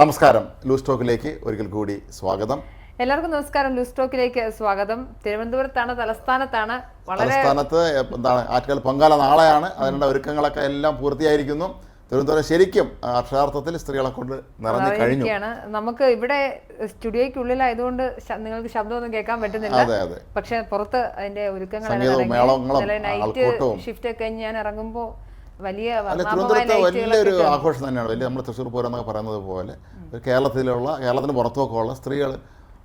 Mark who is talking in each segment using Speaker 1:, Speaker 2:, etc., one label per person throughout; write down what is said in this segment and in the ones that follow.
Speaker 1: നമസ്കാരം. ലൂസ് ടോക്കിലേക്ക് ഒരിക്കൽ കൂടി സ്വാഗതം.
Speaker 2: എല്ലാവർക്കും നമസ്കാരം. ലൂസ് ടോക്കിലേക്ക് സ്വാഗതം. തിരുവനന്തപുരത്താണ് തലസ്ഥാനത്താണ്.
Speaker 1: തലസ്ഥാനത്ത് എന്താണ് ആറ്റുകാൽ പൊങ്കാല നാളെയാണ്. അതിനുള്ള ഒരുക്കങ്ങളൊക്കെ എല്ലാം പൂർത്തിയായിരിക്കുന്നു. തിരുവനന്തപുരം ശരിക്കും അക്ഷരാർത്ഥത്തിൽ സ്ത്രീകളെ കൊണ്ട് നിറഞ്ഞു കഴിഞ്ഞു.
Speaker 2: നമുക്ക് ഇവിടെ സ്റ്റുഡിയോയ്ക്കുള്ളിലായതുകൊണ്ട് ആയതുകൊണ്ട് നിങ്ങൾക്ക് ശബ്ദമൊന്നും കേൾക്കാൻ പറ്റുന്നില്ല.
Speaker 1: അതെ അതെ.
Speaker 2: പക്ഷെ പുറത്ത് അതിന്റെ
Speaker 1: ഒരുക്കങ്ങൾ മേളങ്ങളും.
Speaker 2: ഷിഫ്റ്റ് ഒക്കെ ഞാൻ ഇറങ്ങുമ്പോൾ വലിയ
Speaker 1: തിരുവനന്തപുരത്ത് വലിയൊരു ആഘോഷം തന്നെയാണ്. വലിയ നമ്മുടെ തൃശ്ശൂർ പൂരം എന്നൊക്കെ പറയുന്നത് പോലെ കേരളത്തിലുള്ള കേരളത്തിന് പുറത്തുമൊക്കെ ഉള്ള സ്ത്രീകൾ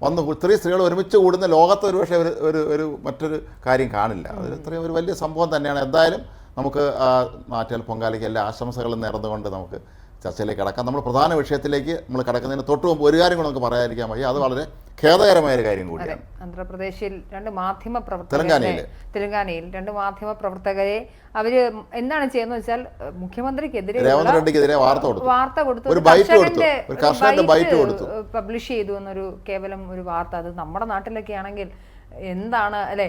Speaker 1: വന്ന് ഇത്രയും സ്ത്രീകൾ ഒരുമിച്ച് കൂടുന്ന ലോകത്ത് ഒരുപക്ഷെ ഒരു ഒരു ഒരു മറ്റൊരു കാര്യം കാണില്ല. അത് ഇത്രയും ഒരു വലിയ സംഭവം തന്നെയാണ്. എന്തായാലും നമുക്ക് ആ നാട്ടിൽ പൊങ്കാലയ്ക്ക് എല്ലാ ആശംസകളും നേർന്നുകൊണ്ട് നമുക്ക് ചർച്ചയിലേക്ക് കിടക്കാം. നമ്മൾ പ്രധാന വിഷയത്തിലേക്ക് നമ്മൾ കിടക്കുന്നതിന് തൊട്ട് മുമ്പ് ഒരു കാര്യം കൂടെ നമുക്ക് പറയാതിരിക്കാൻ വയ്യ. അത് വളരെ ഖേദകരമായ ഒരു കാര്യം കൂടിയാണ്.
Speaker 2: ആന്ധ്രാപ്രദേശിൽ രണ്ട് മാധ്യമ പ്രവർത്തകരെ
Speaker 1: തെലങ്കാനയിൽ.
Speaker 2: തെലങ്കാനയിൽ രണ്ട് മാധ്യമ പ്രവർത്തകരെ അവർ എന്താണ് ചെയ്യുന്നത് വെച്ചാൽ മുഖ്യമന്ത്രിക്കെതിരെ
Speaker 1: രേവന്ത് റെഡ്ഡിക്കെതിരെ വാർത്ത കൊടുത്തു.
Speaker 2: വാർത്ത കൊടുത്തു.
Speaker 1: ഒരു ബൈറ്റ് കൊടുത്തു. ഒരു കർഷകന്റെ ബൈറ്റ്
Speaker 2: ബൈറ്റ്
Speaker 1: കൊടുത്തു.
Speaker 2: പബ്ലിഷ് ചെയ്തു എന്നൊരു കേവലം ഒരു വാർത്ത. അത് നമ്മുടെ നാട്ടിലൊക്കെ ആണെങ്കിൽ എന്താണ് അല്ലെ?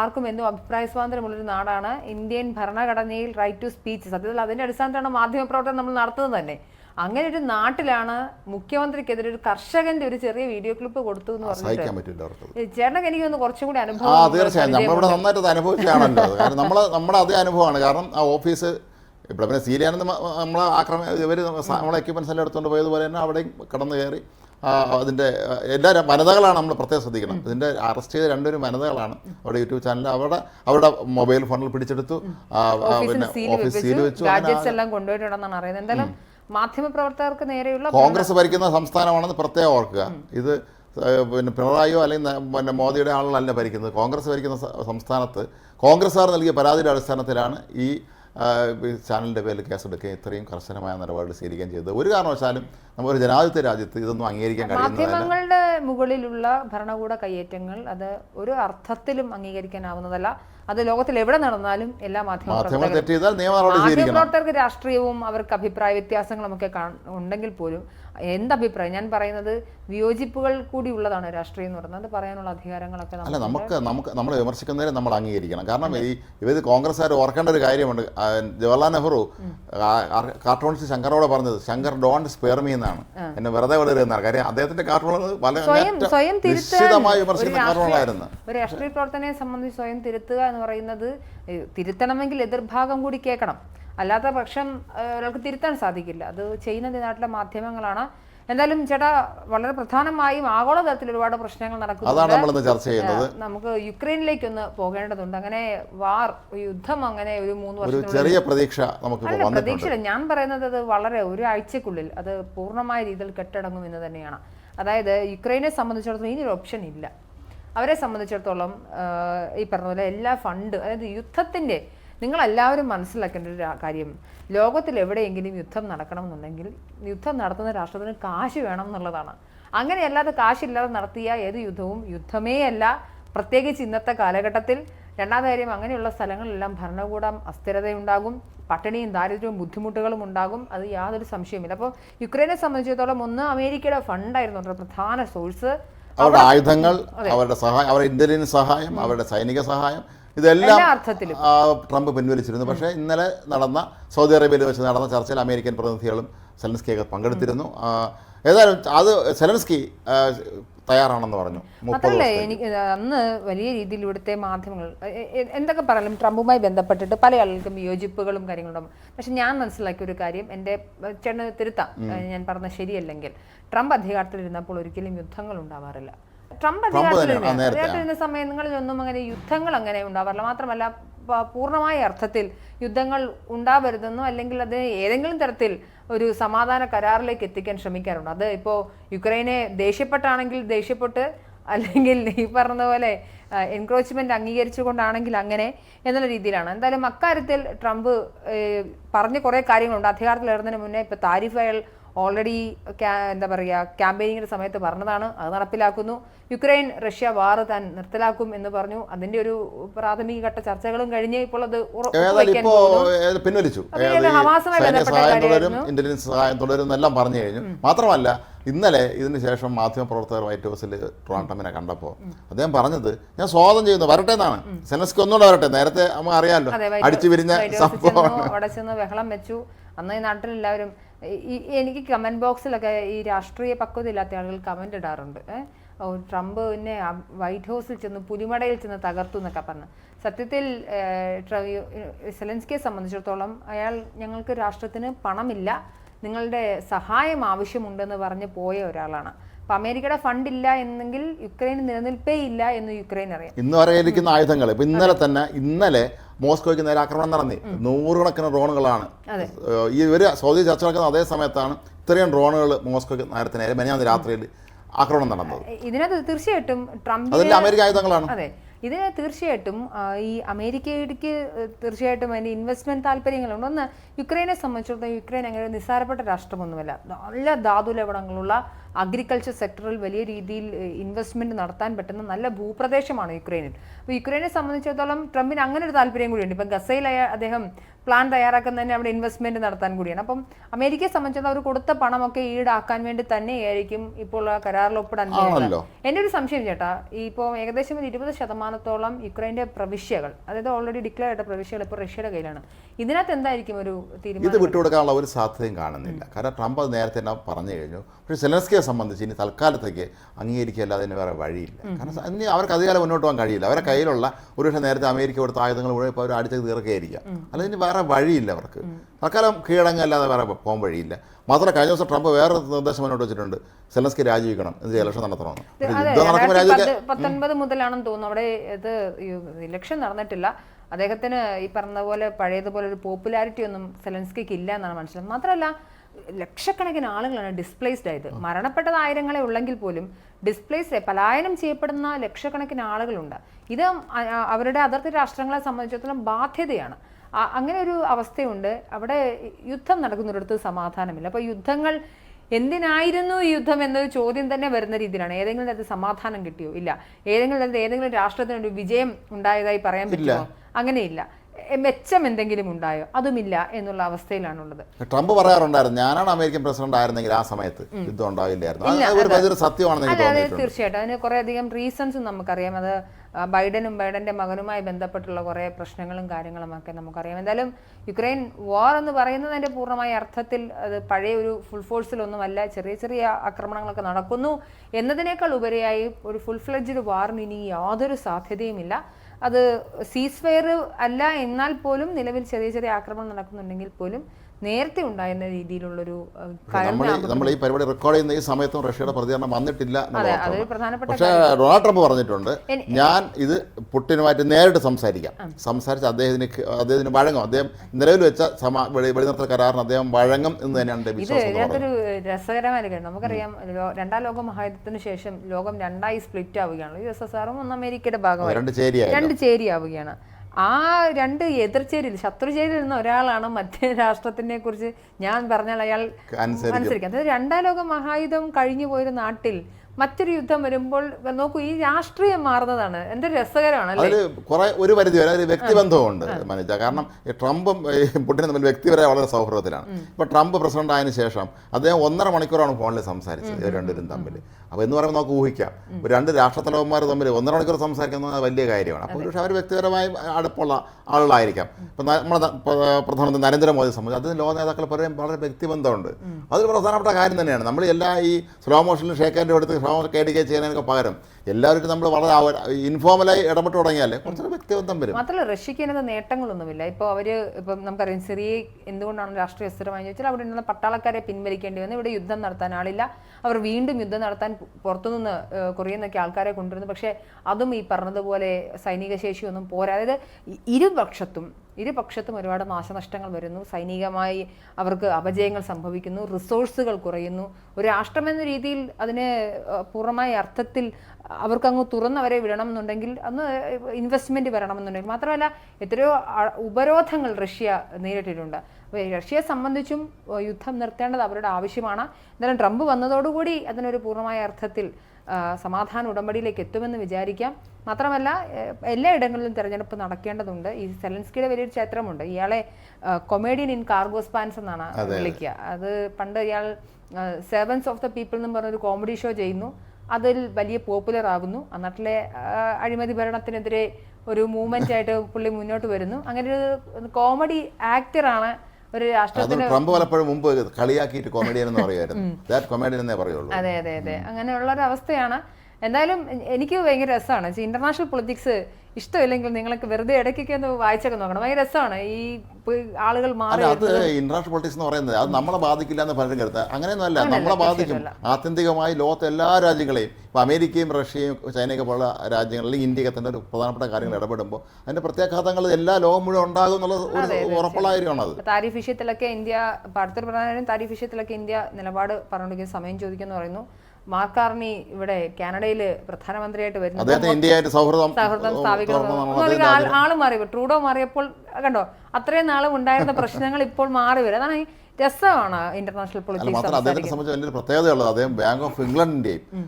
Speaker 2: ആർക്കും എന്തും അഭിപ്രായ സ്വാതന്ത്ര്യമുള്ള ഒരു നാടാണ് ഇന്ത്യൻ ഭരണഘടനയിൽ റൈറ്റ് ടു സ്പീച്ച് സത്യത്തിൽ അതിന്റെ അടിസ്ഥാനത്തിലാണ് മാധ്യമപ്രവർത്തനം നമ്മൾ നടത്തുന്നത് തന്നെ. അങ്ങനെ ഒരു നാട്ടിലാണ് മുഖ്യമന്ത്രിക്കെതിരെ ഒരു കർഷകന്റെ ഒരു ചെറിയ വീഡിയോ ക്ലിപ്പ് കൊടുത്തു എന്ന് പറഞ്ഞിട്ട്
Speaker 1: ചേട്ടൻ
Speaker 2: ചേട്ടനൊക്കെ എനിക്ക് ഒന്ന് കുറച്ചും കൂടി
Speaker 1: ആ
Speaker 2: അനുഭവം
Speaker 1: തീർച്ചയായും നമ്മളിവിടെ നന്നായിട്ട് അനുഭവിച്ചാണല്ലോ കാരണം നമ്മൾ നമ്മുടെ അതേ അനുഭവമാണ്. കാരണം ആ ഓഫീസ് ഇവിടെ പിന്നെ സീരിയാണെന്ന് നമ്മൾ ആക്രമ ഇവർ നമ്മളെ എക്യുപ്മെൻസ് എല്ലാം എടുത്തുകൊണ്ട് പോയതുപോലെ തന്നെ അവിടെയും കടന്നു കയറി ആ, അതിന്റെ എല്ലാ വനിതകളാണ് നമ്മൾ പ്രത്യേകം ശ്രദ്ധിക്കണം. ഇതിന്റെ അറസ്റ്റ് ചെയ്ത രണ്ടുപേരും വനിതകളാണ് അവിടെ യൂട്യൂബ് ചാനൽ അവിടെ അവരുടെ മൊബൈൽ ഫോണിൽ പിടിച്ചെടുത്തു. ആ, ആ, പിന്നെ ഓഫീസ് സീൽ
Speaker 2: വെച്ചു. കൊണ്ടുപോയിട്ടുണ്ടെന്നാണ് അറിയുന്നത്. എന്തായാലും മാധ്യമപ്രവർത്തകർക്ക് നേരെയുള്ള
Speaker 1: കോൺഗ്രസ് ഭരിക്കുന്ന സംസ്ഥാനമാണെന്ന് പ്രത്യേകം ഓർക്കുക. ഇത് പിന്നെ പിണറായിയോ അല്ലെങ്കിൽ പിന്നെ മോദിയുടെ ആളുകളല്ല ഭരിക്കുന്നത്. കോൺഗ്രസ് ഭരിക്കുന്ന സംസ്ഥാനത്ത് കോൺഗ്രസ്സുകാർ നൽകിയ പരാതിയുടെ അടിസ്ഥാനത്തിലാണ് ഈ ചാനലിന്റെ പേരിൽ കേസെടുക്കുകയും ഇത്രയും കർശനമായ നിലപാട് സ്വീകരിക്കുകയും ചെയ്തത്. ഒരു കാരണവശാലും നമ്മുടെ ജനാധിപത്യ രാജ്യത്ത് ഇതൊന്നും അംഗീകരിക്കാൻ
Speaker 2: മാധ്യമങ്ങളുടെ മുകളിലുള്ള ഭരണകൂട കയ്യേറ്റങ്ങൾ അത് ഒരു അർത്ഥത്തിലും അംഗീകരിക്കാനാവുന്നതല്ല. അത് ലോകത്തിൽ എവിടെ നടന്നാലും എല്ലാ മാധ്യമ
Speaker 1: മാധ്യമങ്ങൾ തെറ്റ് ചെയ്താൽ നിയമ നടപടി സ്വീകരിക്കണം.
Speaker 2: മാധ്യമപ്രവർത്തകർക്ക് രാഷ്ട്രീയവും അവർക്ക് അഭിപ്രായ വ്യത്യാസങ്ങളും ഒക്കെ ഉണ്ടെങ്കിൽ പോലും എന്ത് അഭിപ്രായം ഞാൻ പറയുന്നത് വിയോജിപ്പുകൾ കൂടി ഉള്ളതാണ് രാഷ്ട്രീയം എന്ന് പറയുന്നത്. അത് പറയാനുള്ള അധികാരങ്ങളൊക്കെ
Speaker 1: അല്ല
Speaker 2: നമുക്ക്
Speaker 1: നമുക്ക് നമ്മൾ വിമർശിക്കുന്നതിനെ നമ്മൾ അംഗീകരിക്കണം. കാരണം ഈ ഇവർ കോൺഗ്രസ്സുകാർ ഓർക്കേണ്ട ഒരു കാര്യമുണ്ട്. ജവഹർലാൽ നെഹ്റു കാർട്ടൂണിസ്റ്റ് ശങ്കറോട് പറഞ്ഞത് ശങ്കർ ഡോണ്ട് സ്പെയർ മീ എന്നാണ്. എന്നെ വെറുതെ വിടരുതെന്നാണ്. കാര്യം അദ്ദേഹത്തിന്റെ കാർട്ടൂണുകൾ പല നിശ്ചിതമായി
Speaker 2: ഒരു
Speaker 1: വിമർശിക്കുന്ന
Speaker 2: രാഷ്ട്രീയ-
Speaker 1: കാർട്ടൂണുകളായിരുന്നു
Speaker 2: ഒരു രാഷ്ട്രീയ പ്രവർത്തനയെ സംബന്ധിച്ച് സ്വയം തിരുത്തുക എന്ന് പറയുന്നത് തിരുത്തണമെങ്കിൽ എതിർഭാഗം കൂടി കേൾക്കണം. അല്ലാത്ത പക്ഷം ഒരാൾക്ക് തിരുത്താൻ സാധിക്കില്ല. അത് ചെയ്യുന്നത് നാട്ടിലെ മാധ്യമങ്ങളാണ്. എന്തായാലും ചേട്ടാ വളരെ പ്രധാനമായും ആഗോളതലത്തിൽ ഒരുപാട് പ്രശ്നങ്ങൾ നടക്കുന്നുണ്ട്.
Speaker 1: ചർച്ച ചെയ്യുന്നത്.
Speaker 2: നമുക്ക് യുക്രൈനിലേക്ക് ഒന്ന് പോകേണ്ടതുണ്ട്. അങ്ങനെ വാർ യുദ്ധം അങ്ങനെ ഒരു മൂന്ന്
Speaker 1: ഒരു ചെറിയ പ്രതീക്ഷ നമുക്ക്
Speaker 2: പ്രതീക്ഷയില്ല. ഞാൻ പറയുന്നത് അത് വളരെ ഒരാഴ്ചക്കുള്ളിൽ അത് പൂർണമായ രീതിയിൽ കെട്ടടങ്ങും എന്ന് തന്നെയാണ്. അതായത് യുക്രൈനെ സംബന്ധിച്ചിടത്തോളം ഇനി ഒരു ഓപ്ഷൻ ഇല്ല. അവരെ സംബന്ധിച്ചിടത്തോളം ഈ പറഞ്ഞ പോലെ എല്ലാ ഫണ്ട് അതായത് യുദ്ധത്തിന്റെ നിങ്ങളെല്ലാവരും മനസ്സിലാക്കേണ്ട ഒരു കാര്യം. ലോകത്തിൽ എവിടെയെങ്കിലും യുദ്ധം നടക്കണമെന്നുണ്ടെങ്കിൽ യുദ്ധം നടത്തുന്ന രാഷ്ട്രത്തിന് കാശ് വേണം എന്നുള്ളതാണ്. അങ്ങനെയല്ലാതെ കാശില്ലാതെ നടത്തിയ ഏത് യുദ്ധവും യുദ്ധമേ അല്ല. പ്രത്യേകിച്ച് ഇന്നത്തെ കാലഘട്ടത്തിൽ രണ്ടാമത്തെ കാര്യം അങ്ങനെയുള്ള സ്ഥലങ്ങളിലെല്ലാം ഭരണകൂടം അസ്ഥിരതയുണ്ടാകും. പട്ടിണിയും ദാരിദ്ര്യവും ബുദ്ധിമുട്ടുകളും ഉണ്ടാകും. അത് യാതൊരു സംശയവുമില്ല. അപ്പോൾ യുക്രൈനെ സംബന്ധിച്ചിടത്തോളം ഒന്ന് അമേരിക്കയുടെ ഫണ്ടായിരുന്നു അവരുടെ പ്രധാന സോഴ്സ്.
Speaker 1: അവരുടെ ആയുധങ്ങൾ അവരുടെ സഹായം അവരുടെ ഇന്റലിജൻസ് സഹായം അവരുടെ സൈനിക സഹായം ഇതെല്ലാം ട്രംപ് പിൻവലിച്ചിരുന്നു. പക്ഷേ ഇന്നലെ നടന്ന സൗദി അറേബ്യയിൽ വെച്ച് നടന്ന ചർച്ചയിൽ അമേരിക്കൻ പ്രതിനിധികളും സെലൻസ്കിയൊക്കെ പങ്കെടുത്തിരുന്നു. ഏതായാലും അത് സെലൻസ്കി തയ്യാറാണെന്ന് പറഞ്ഞു. അതല്ലേ
Speaker 2: മാത്രമല്ല എനിക്ക് അന്ന് വലിയ രീതിയിൽ ഇവിടുത്തെ മാധ്യമങ്ങൾ എന്തൊക്കെ പറയാലും ട്രംപുമായി ബന്ധപ്പെട്ടിട്ട് പല ആളുകൾക്കും യോജിപ്പുകളും കാര്യങ്ങളും പക്ഷെ ഞാൻ മനസ്സിലാക്കിയ ഒരു കാര്യം എന്റെ ചേട്ടന് തിരുത്താം. ഞാൻ പറഞ്ഞ ശരിയല്ലെങ്കിൽ ട്രംപ് അധികാരത്തിലിരുന്നപ്പോൾ ഒരിക്കലും യുദ്ധങ്ങൾ ഉണ്ടാവാറില്ല. ട്രംപ് അധികാരത്തിലിരുന്ന സമയം നിങ്ങളിലൊന്നും. അങ്ങനെ യുദ്ധങ്ങൾ അങ്ങനെ ഉണ്ടാവാറില്ല. മാത്രമല്ല പൂർണമായ അർത്ഥത്തിൽ യുദ്ധങ്ങൾ ഉണ്ടാവരുതെന്നോ അല്ലെങ്കിൽ അത് ഏതെങ്കിലും തരത്തിൽ ഒരു സമാധാന കരാറിലേക്ക് എത്തിക്കാൻ ശ്രമിക്കാറുണ്ട്. അത് ഇപ്പോൾ യുക്രൈനെ ദേഷ്യപ്പെട്ടാണെങ്കിൽ ദേഷ്യപ്പെട്ട് അല്ലെങ്കിൽ ഈ പറഞ്ഞതുപോലെ പോലെ എൻക്രോച്ച്മെന്റ് അംഗീകരിച്ചുകൊണ്ടാണെങ്കിൽ അങ്ങനെ എന്നുള്ള രീതിയിലാണ്. എന്തായാലും അക്കാര്യത്തിൽ ട്രംപ് പറഞ്ഞ കുറേ കാര്യങ്ങളുണ്ട്. അധികാരത്തിലേറുന്നതിന് മുന്നേ ഇപ്പോൾ താരിഫ് അയാൾ ഓൾറെഡി എന്താ പറയുക ക്യാമ്പയിനിങ്ങിന്റെ സമയത്ത് പറഞ്ഞതാണ്. അത് നടപ്പിലാക്കുന്നു. യുക്രൈൻ റഷ്യ വാർ താൻ നിർത്തലാക്കും എന്ന് പറഞ്ഞു. അതിന്റെ ഒരു പ്രാഥമിക ഘട്ട ചർച്ചകളും കഴിഞ്ഞ് ഇപ്പോൾ അത്
Speaker 1: പിൻവലിച്ചു.
Speaker 2: എല്ലാം
Speaker 1: ഇന്റലിജൻസ് സഹായം തുടരും പറഞ്ഞു കഴിഞ്ഞു. മാത്രമല്ല ഇന്നലെ ഇതിന് ശേഷം മാധ്യമപ്രവർത്തകർ വൈറ്റ് ഹൗസിൽ ട്രോണ്ടമിനെ കണ്ടപ്പോൾ അദ്ദേഹം പറഞ്ഞത് ഞാൻ സ്വാഗതം ചെയ്യുന്നു വരട്ടെ എന്നാണ്. സെനസ്കി ഒന്നുകൂടെ വരട്ടെ നേരത്തെ നമുക്ക് അറിയാമല്ലോ. അടിച്ചു വിരിഞ്ഞ സംഭവം
Speaker 2: വെച്ചു. അന്ന് ഈ നാട്ടിലെല്ലാവരും ഈ- എനിക്ക് കമന്റ് ബോക്സിലൊക്കെ ഈ രാഷ്ട്രീയ പക്വത ഇല്ലാത്ത ആളുകൾ കമന്റ് ഇടാറുണ്ട്. ഏഹ് പിന്നെ വൈറ്റ് ഹൗസിൽ ചെന്ന് പുലിമടയിൽ ചെന്ന് തകർത്തു എന്നൊക്കെ പറഞ്ഞു. സത്യത്തിൽ സെലൻസ്കിയെ സംബന്ധിച്ചിടത്തോളം അയാൾ ഞങ്ങൾക്ക് രാഷ്ട്രത്തിന് പണമില്ല നിങ്ങളുടെ സഹായം ആവശ്യമുണ്ടെന്ന് പറഞ്ഞ് പോയ ഒരാളാണ്. അപ്പം അമേരിക്കയുടെ ഫണ്ട് ഇല്ല എന്നെങ്കിൽ യുക്രൈന് നിലനിൽപ്പേ ഇല്ല എന്ന് യുക്രൈൻ അറിയാം.
Speaker 1: ഇന്ന് വരെ ഇരിക്കുന്ന ആയുധങ്ങൾ ഇപ്പൊ ഇന്നലെ തന്നെ ഇന്നലെ മോസ്കോയ്ക്ക് നേരെ ആക്രമണം നടന്നി. നൂറുകണക്കിന് ഡ്രോണുകളാണ്. ഈ ഇവർ സൗദി ചർച്ച നടക്കുന്ന അതേ സമയത്താണ് ഇത്രയും ഡ്രോണുകൾ മോസ്കോയ്ക്ക് നേരത്തെ നേരെ മനിയാന്ന് രാത്രിയിൽ ആക്രമണം നടന്നത്.
Speaker 2: ഇതിനകത്ത് തീർച്ചയായിട്ടും
Speaker 1: ട്രംപ് അമേരിക്ക ആയുധങ്ങളാണ്.
Speaker 2: അതെ. ഇതിന് തീർച്ചയായിട്ടും ഈ അമേരിക്കയ്ക്ക് തീർച്ചയായിട്ടും അതിന്റെ ഇൻവെസ്റ്റ്മെന്റ് താല്പര്യങ്ങളുണ്ട്. ഒന്ന് യുക്രൈനെ സംബന്ധിച്ചിടത്തോളം യുക്രൈൻ അങ്ങനെ നിസ്സാരപ്പെട്ട രാഷ്ട്രമൊന്നുമല്ല. നല്ല ധാതുലവണങ്ങളുള്ള അഗ്രികൾച്ചർ സെക്ടറിൽ വലിയ രീതിയിൽ ഇൻവെസ്റ്റ്മെന്റ് നടത്താൻ പറ്റുന്ന നല്ല ഭൂപ്രദേശമാണ് യുക്രൈനിൽ. അപ്പോൾ യുക്രൈനെ സംബന്ധിച്ചിടത്തോളം ട്രംപിന് അങ്ങനെ ഒരു താല്പര്യം കൂടിയുണ്ട്. ഇപ്പം ഗസയിൽ അദ്ദേഹം പ്ലാൻ തയ്യാറാക്കുന്നതിന് അവിടെ ഇൻവെസ്റ്റ്മെന്റ് നടത്താൻ കൂടിയാണ്. അപ്പം അമേരിക്കയെ സംബന്ധിച്ചിടത്തോളം അവർ കൊടുത്ത പണമൊക്കെ ഈടാക്കാൻ വേണ്ടി തന്നെയായിരിക്കും ഇപ്പോൾ കരാറിൽ ഒപ്പിടാൻ
Speaker 1: എന്റെ
Speaker 2: എന്റെ ഒരു സംശയം ചേട്ടാ ഇപ്പോൾ ഏകദേശം ഒരു ഇരുപത് ശതമാനത്തോളം യുക്രൈന്റെ പ്രവിശ്യകൾ അതായത് ഓൾറെഡി ഡിക്ലെയർ ചെയ്ത പ്രവിശ്യകൾ ഇപ്പോൾ റഷ്യയുടെ കയ്യിലാണ്. ഇതിനകത്ത് എന്തായിരിക്കും ഒരു തീരുമാനം?
Speaker 1: ഇത്
Speaker 2: വിട്ടു
Speaker 1: വിട്ടുകൊടുക്കാനുള്ള ഒരു സാധ്യതയും കാണുന്നില്ല. കാരണം ട്രംപ് അത് നേരത്തെ തന്നെ പറഞ്ഞു കഴിഞ്ഞു. പക്ഷേ സെലൻസ്കിയെ സംബന്ധിച്ച് ഇനി തൽക്കാലത്തേക്ക് അംഗീകരിക്കുകയല്ലാതെ അതിന് വേറെ വഴിയില്ല. കാരണം ഇനി അവർക്ക് അധികാരം മുന്നോട്ട് പോകാൻ കഴിയില്ല. അവരുടെ കയ്യിലുള്ള ഒരുപക്ഷെ നേരത്തെ അമേരിക്ക കൊടുത്ത ആയുധങ്ങൾ മുഴുവൻ ഇപ്പോൾ അവർ അടിച്ച് തീർക്കുകയായിരിക്കാം. അല്ലെങ്കിൽ വേറെ വഴിയില്ല അവർക്ക്. തൽക്കാലം കീഴടങ്ങല്ലാതെ വേറെ പോകാൻ വഴിയില്ല. മാത്രമല്ല കഴിഞ്ഞ ദിവസം ട്രംപ് വേറെ നിർദ്ദേശം മുന്നോട്ട് വെച്ചിട്ടുണ്ട്. സെലൻസ്കി രാജിവെക്കണം. എന്ത് ഇലക്ഷൻ നടത്തണമെന്ന്
Speaker 2: പത്തൊൻപത് മുതലാണെന്ന് തോന്നുന്നു. അവിടെ ഇത് ഇലക്ഷൻ നടന്നിട്ടില്ല. അദ്ദേഹത്തിന് ഈ പറഞ്ഞ പോലെ പഴയതുപോലെ ഒരു പോപ്പുലാരിറ്റി ഒന്നും സെലൻസ്കിക്ക് ഇല്ല എന്നാണ് മനസ്സിലായത് മാത്രമല്ല ലക്ഷക്കണക്കിന് ആളുകളാണ് ഡിസ്പ്ലേസ്ഡ് ആയത്. മരണപ്പെട്ടത് ആയിരങ്ങളെ ഉള്ളെങ്കിൽ പോലും ഡിസ്പ്ലേസ്ഡ് പലായനം ചെയ്യപ്പെടുന്ന ലക്ഷക്കണക്കിന് ആളുകളുണ്ട്. ഇത് അവരുടെ അതിർത്തി രാഷ്ട്രങ്ങളെ സംബന്ധിച്ചിടത്തോളം ബാധ്യതയാണ്. അങ്ങനെ ഒരു അവസ്ഥയുണ്ട്. അവിടെ യുദ്ധം നടക്കുന്നിടത്ത് സമാധാനമില്ല. അപ്പോൾ യുദ്ധങ്ങൾ എന്തിനായിരുന്നു ഈ യുദ്ധം എന്നൊരു ചോദ്യം തന്നെ വരുന്ന രീതിയിലാണ്. ഏതെങ്കിലും തരത്തിൽ സമാധാനം കിട്ടിയോ? ഇല്ല. ഏതെങ്കിലും തരത്തിൽ ഏതെങ്കിലും രാഷ്ട്രത്തിന് ഒരു വിജയം ഉണ്ടായതായി പറയാൻ പറ്റുമോ? അങ്ങനെയില്ല. മെച്ചം എന്തെങ്കിലും ഉണ്ടായോ? അതുമില്ല എന്നുള്ള അവസ്ഥയിലാണുള്ളത്.
Speaker 1: ട്രംപ് പറയാറുണ്ടായിരുന്നു ഞാനാണ് അമേരിക്കൻ പ്രസിഡന്റ് ആയിരുന്നെങ്കിൽ ആ സമയത്ത് യുദ്ധം ഉണ്ടാവില്ലായിരുന്നു. സത്യമാണെന്ന്
Speaker 2: അതെ അതെ തീർച്ചയായിട്ടും. അതിന് കുറേ അധികം റീസൺസും നമുക്കറിയാം. അത് ബൈഡനും ബൈഡന്റെ മകനുമായി ബന്ധപ്പെട്ടുള്ള കുറേ പ്രശ്നങ്ങളും കാര്യങ്ങളും ഒക്കെ നമുക്കറിയാം. എന്തായാലും യുക്രൈൻ വാർ എന്ന് പറയുന്നതിന്റെ പൂർണമായ അർത്ഥത്തിൽ അത് പഴയ ഒരു ഫുൾ ഫോഴ്സിലൊന്നുമല്ല ചെറിയ ചെറിയ ആക്രമണങ്ങളൊക്കെ നടക്കുന്നു എന്നതിനേക്കാൾ ഉപരിയായി ഒരു ഫുൾ ഫ്ലെഡ്ജ്ഡ് വാറിന് ഇനി യാതൊരു സാധ്യതയുമില്ല. അത് സീസ് ഫയർ അല്ല എന്നാൽ പോലും നിലവിൽ ചെറിയ ചെറിയ ആക്രമണം നടക്കുന്നുണ്ടെങ്കിൽ പോലും നേരത്തെ ഉണ്ടായിരുന്ന രീതിയിലുള്ളൊരു
Speaker 1: നമ്മൾ ഈ പരിപാടി റെക്കോർഡ് ചെയ്യുന്ന ഈ സമയത്തും റഷ്യയുടെ പ്രതികരണം വന്നിട്ടില്ല പക്ഷേ ഡൊണാൾഡ് ട്രംപ് പറഞ്ഞിട്ടുണ്ട് ഞാൻ ഇത് പുട്ടിനുമായിട്ട് നേരിട്ട് സംസാരിക്കാം. സംസാരിച്ച് അദ്ദേഹത്തിന് അദ്ദേഹത്തിന് വഴങ്ങും. അദ്ദേഹം നിലവിൽ വെച്ച സമാ വെടിനിർത്തൽ കരാറിന് അദ്ദേഹം വഴങ്ങും എന്ന് തന്നെയാണ്
Speaker 2: ഇത് ഇതിനകത്തൊരു രസകരമായ കാര്യം. നമുക്കറിയാം രണ്ടാം ലോക മഹായുദ്ധത്തിന് ശേഷം ലോകം രണ്ടായി സ്പ്ലിറ്റ് ആവുകയാണ്. യു എസ് എസ് ആറും ഒന്ന് അമേരിക്കയുടെ ഭാഗമായി.
Speaker 1: രണ്ട് ചേരി
Speaker 2: രണ്ട് ചേരിയാവുകയാണ്. ആ രണ്ട് എതിർചേരിയിൽ ശത്രുചേരിയിൽ നിന്ന ഒരാളാണ് മറ്റേ രാഷ്ട്രത്തിനെ കുറിച്ച് ഞാൻ പറഞ്ഞാൽ അയാൾ
Speaker 1: അനുസരിക്കും.
Speaker 2: അതായത് രണ്ടാം ലോക മഹായുധം കഴിഞ്ഞു പോയൊരു നാട്ടിൽ മറ്റൊരു യുദ്ധം വരുമ്പോൾ നോക്കൂ ഈ രാഷ്ട്രീയം മാറുന്നതാണ്. എന്തൊരു രസകരമാണ്
Speaker 1: അതിൽ കുറെ ഒരു പരിധി വരെ ഒരു വ്യക്തിബന്ധമുണ്ട് മനീജ. കാരണം ഈ ട്രംപും പുട്ടിനും തമ്മിൽ വ്യക്തിപരമായി വളരെ സൗഹൃദത്തിലാണ്. ഇപ്പോൾ ട്രംപ് പ്രസിഡന്റ് ആയതിനു ശേഷം അദ്ദേഹം ഒന്നര മണിക്കൂറാണ് ഫോണിൽ സംസാരിച്ചത് രണ്ടുപേരും തമ്മിൽ അപ്പോൾ എന്ന് പറയുമ്പോൾ നമുക്ക് ഊഹിക്കാം. ഒരു രണ്ട് രാഷ്ട്രത്തലവന്മാർ തമ്മിൽ ഒന്നര മണിക്കൂർ സംസാരിക്കുന്നത് വലിയ കാര്യമാണ്. അപ്പോൾ പക്ഷേ അവർ വ്യക്തിപരമായി അടുപ്പുള്ള ആളുകളായിരിക്കാം. ഇപ്പം നമ്മുടെ പ്രധാനമന്ത്രി നരേന്ദ്രമോദി സംബന്ധിച്ച് അതിന് ലോക നേതാക്കൾ പറയും വളരെ വ്യക്തിബന്ധമുണ്ട്. അതൊരു പ്രധാനപ്പെട്ട കാര്യം തന്നെയാണ്. നമ്മൾ എല്ലാ ഈ സ്ലോ മോഷനിൽ ഷേക്കാന്റെ എടുത്ത് സ്ലോ കേടിക്കുക ചെയ്യുന്നതിനൊക്കെ പകരം എല്ലാവരും നമ്മൾ വളരെ ഇൻഫോർമലായി ഇടപെട്ട് തുടങ്ങിയാൽ കുറച്ചൊരു വ്യക്തിബന്ധം വരും.
Speaker 2: മാത്രമല്ല റഷ്യക്ക് അതിനകത്ത് നേട്ടങ്ങളൊന്നുമില്ല. ഇപ്പോൾ അവർ ഇപ്പം നമുക്കറിയാം സിറിയയെ എന്തുകൊണ്ടാണ് രാഷ്ട്രീയ സ്ഥിരമായി ചോദിച്ചാൽ അവിടെ ഉള്ള പട്ടാളക്കാരെ പിൻവലിക്കേണ്ടി വന്നു. ഇവിടെ യുദ്ധം നടത്താൻ ആളില്ല. അവർ വീണ്ടും യുദ്ധം നടത്താൻ പുറത്തുനിന്ന് കൊറിയയിൽ നിന്നൊക്കെ ആൾക്കാരെ കൊണ്ടുവരുന്നു. പക്ഷേ അതും ഈ പറഞ്ഞതുപോലെ സൈനിക ശേഷിയൊന്നും പോരാ. അതായത് ഇരുപക്ഷത്തും ഇരുപക്ഷത്തും ഒരുപാട് നാശനഷ്ടങ്ങൾ വരുന്നു. സൈനികമായി അവർക്ക് അപജയങ്ങൾ സംഭവിക്കുന്നു. റിസോഴ്സുകൾ കുറയുന്നു. ഒരു രാഷ്ട്രമെന്ന രീതിയിൽ അതിനെ പൂർണമായ അർത്ഥത്തിൽ അവർക്കങ്ങ് തുറന്നവരെ വിടണം എന്നുണ്ടെങ്കിൽ അന്ന് ഇൻവെസ്റ്റ്മെന്റ് വരണമെന്നുണ്ടെങ്കിൽ മാത്രമല്ല എത്രയോ ഉപരോധങ്ങൾ റഷ്യ നേരിട്ടിട്ടുണ്ട്. റഷ്യയെ സംബന്ധിച്ചും യുദ്ധം നിർത്തേണ്ടത് അവരുടെ ആവശ്യമാണ്. എന്നാലും ട്രംപ് വന്നതോടുകൂടി അതിനൊരു പൂർണമായ അർത്ഥത്തിൽ സമാധാന ഉടമ്പടിയിലേക്ക് എത്തുമെന്ന് വിചാരിക്കാം. മാത്രമല്ല എല്ലായിടങ്ങളിലും എല്ലാ ഇടങ്ങളിലും തെരഞ്ഞെടുപ്പ് നടക്കേണ്ടതുണ്ട്. ഈ സെലൻസ്കിയുടെ വലിയൊരു ചരിത്രമുണ്ട്. ഇയാളെ കൊമേഡിയൻ ഇൻ കാർഗോ സ്പാൻസ് എന്നാണ് വിളിക്കുക. അത് പണ്ട് ഇയാൾ സെവൻസ് ഓഫ് ദ പീപ്പിൾ എന്ന് പറഞ്ഞൊരു കോമഡി ഷോ ചെയ്യുന്നു. അതിൽ വലിയ പോപ്പുലർ ആകുന്നു ആ നാട്ടിലെ അഴിമതി ഭരണത്തിനെതിരെ ഒരു മൂവ്മെന്റ് ആയിട്ട് പുള്ളി മുന്നോട്ട് വരുന്നു. അങ്ങനെ ഒരു കോമഡി ആക്ടറാണ് ഒരു രാഷ്ട്രത്തിന്
Speaker 1: ട്രംപ് പലപ്പോഴും മുമ്പ് കളിയാക്കിയിട്ട് കൊമേഡിയൻ എന്ന് പറയുമായിരുന്നു. ദാറ്റ് കൊമേഡിയൻ എന്നേ പറയുള്ളൂ.
Speaker 2: അതെ അതെ അതെ. അങ്ങനെയുള്ള ഒരു അവസ്ഥയാണ് എന്തായാലും എനിക്ക് ഭയങ്കര രസമാണ്. ഇന്റർനാഷണൽ പൊളിറ്റിക്സ് ഇഷ്ടമില്ലെങ്കിൽ നിങ്ങൾക്ക് വെറുതെ ഇടയ്ക്കൊക്കെ ഒന്ന് വായിച്ചൊക്കെ നോക്കണം. ഭയങ്കര രസമാണ്. ഈ ആളുകൾ മാറി
Speaker 1: അത് ഇന്റർനാഷണൽ പൊളിറ്റിക്സ് എന്ന് പറയുന്നത് അത് നമ്മളെ ബാധിക്കില്ല എന്ന് പലരും കരുതുക. അങ്ങനെയൊന്നുമല്ല നമ്മളെ ബാധിക്കും ആത്യന്തികമായി ലോകത്തെ എല്ലാ രാജ്യങ്ങളെയും ഇപ്പോൾ അമേരിക്കയും റഷ്യയും ചൈനയൊക്കെ പോലുള്ള രാജ്യങ്ങൾ അല്ലെങ്കിൽ ഇന്ത്യയൊക്കെ തന്നെ ഒരു പ്രധാനപ്പെട്ട കാര്യങ്ങൾ ഇടപെടുമ്പോൾ അതിന്റെ പ്രത്യാഘാതങ്ങൾ എല്ലാ ലോകം മുഴുവൻ ഉണ്ടാകും എന്നുള്ളത് ഒരു ഉറപ്പുള്ള കാര്യമാണത്
Speaker 2: താരിഫ് വിഷയത്തിലൊക്കെ ഇന്ത്യ ഇപ്പൊ അടുത്തൊരു പ്രധാന കാര്യം താരിഫ് വിഷയത്തിലൊക്കെ ഇന്ത്യ നിലപാട് പറഞ്ഞുകൊണ്ടിരിക്കുന്ന സമയം ചോദിക്കുന്നു പറയുന്നു. മാർക്കാർണി ഇവിടെ കാനഡയിൽ പ്രധാനമന്ത്രിയായിട്ട്
Speaker 1: വരുന്നത് സൗഹൃദം
Speaker 2: സ്ഥാപിക്കുന്നത് സ്ഥാപിക്കണം ആൾ മാറി. ട്രൂഡോ മാറിയപ്പോൾ കണ്ടോ അത്രയും നാളും ഉണ്ടായിരുന്ന പ്രശ്നങ്ങൾ ഇപ്പോൾ മാറി വരും. അതാണ് രസമാണ് ഇന്റർനാഷണൽ പൊളിറ്റിക്സ്
Speaker 1: മാത്രം അദ്ദേഹത്തെ സംബന്ധിച്ച് വലിയൊരു പ്രത്യേകതയുള്ളത് അദ്ദേഹം ബാങ്ക് ഓഫ് ഇംഗ്ലണ്ടിന്റെയും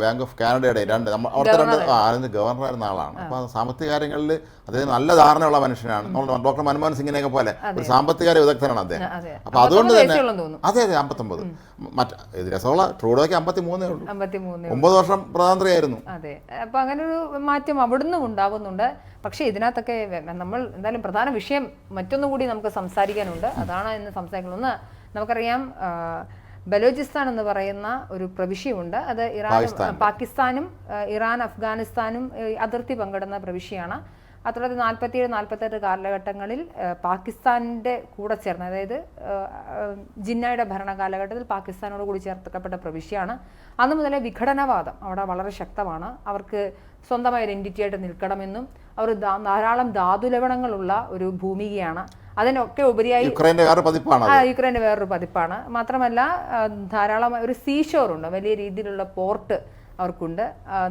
Speaker 1: ബാങ്ക് ഓഫ് കാനഡയുടെയും രണ്ട് അവിടുത്തെ രണ്ട് ആരെങ്കിലും ഗവർണർ ഗവർണറായിരുന്ന ആളാണ്. അപ്പോൾ സാമ്പത്തിക കാര്യങ്ങളിൽ അദ്ദേഹം നല്ല ധാരണയുള്ള മനുഷ്യനാണ്. ഡോക്ടർ മൻമോഹൻ സിംഗിനെയൊക്കെ പോലെ ഒരു സാമ്പത്തിക വിദഗ്ധനാണ് അദ്ദേഹം.
Speaker 2: അപ്പൊ
Speaker 1: അപ്പോൾ അതുകൊണ്ട് തന്നെ അതെ അതെ അമ്പത്തൊമ്പത്. മറ്റേ ഇത് രസമുള്ള ട്രൂഡോയ്ക്ക് അമ്പത്തി മൂന്നേ ഉള്ളൂ ഒമ്പത് വർഷം പ്രധാനമന്ത്രിയായിരുന്നു.
Speaker 2: അതെ. അപ്പൊ അങ്ങനെ ഒരു മാറ്റം അവിടുന്ന് ഉണ്ടാവുന്നുണ്ട്. പക്ഷേ ഇതിനകത്തൊക്കെ നമ്മൾ എന്തായാലും പ്രധാന വിഷയം മറ്റൊന്നുകൂടി നമുക്ക് സംസാരിക്കാനുണ്ട്. അതാണ് ഇന്ന് സംസാരിക്കുന്നത് നമുക്കറിയാം ബലോചിസ്ഥാൻ എന്ന് പറയുന്ന ഒരു പ്രവിശ്യയുണ്ട്. അത് ഇറാൻ പാകിസ്ഥാനും. ഇറാൻ അഫ്ഗാനിസ്ഥാനും അതിർത്തി പങ്കിടുന്ന പ്രവിശ്യയാണ്. ആയിരത്തി തൊള്ളായിരത്തി നാൽപ്പത്തിയേഴ് നാൽപ്പത്തെട്ട് കാലഘട്ടങ്ങളിൽ പാകിസ്ഥാന്റെ കൂടെ ചേർന്ന് അതായത് ജിന്നയുടെ ഭരണകാലഘട്ടത്തിൽ പാകിസ്ഥാനോട് കൂടി ചേർത്തക്കപ്പെട്ട പ്രവിശ്യയാണ്. അന്ന് മുതലേ വിഘടനവാദം അവിടെ വളരെ ശക്തമാണ്. അവർക്ക് സ്വന്തമായ ഒരു എന്റിറ്റിയായിട്ട് ആയിട്ട് നിൽക്കണമെന്നും അവർ ധാരാളം ധാതുലവണങ്ങളുള്ള ഒരു ഭൂമികയാണ്. അതിനൊക്കെ ഉപരിയായി
Speaker 1: യുക്രൈന്റെ വേറെ പതിപ്പാണ്
Speaker 2: ആ യുക്രൈന്റെ വേറൊരു പതിപ്പാണ്. മാത്രമല്ല ധാരാളം ഒരു സീഷോർ ഉണ്ട് വലിയ രീതിയിലുള്ള പോർട്ട് അവർക്കുണ്ട്.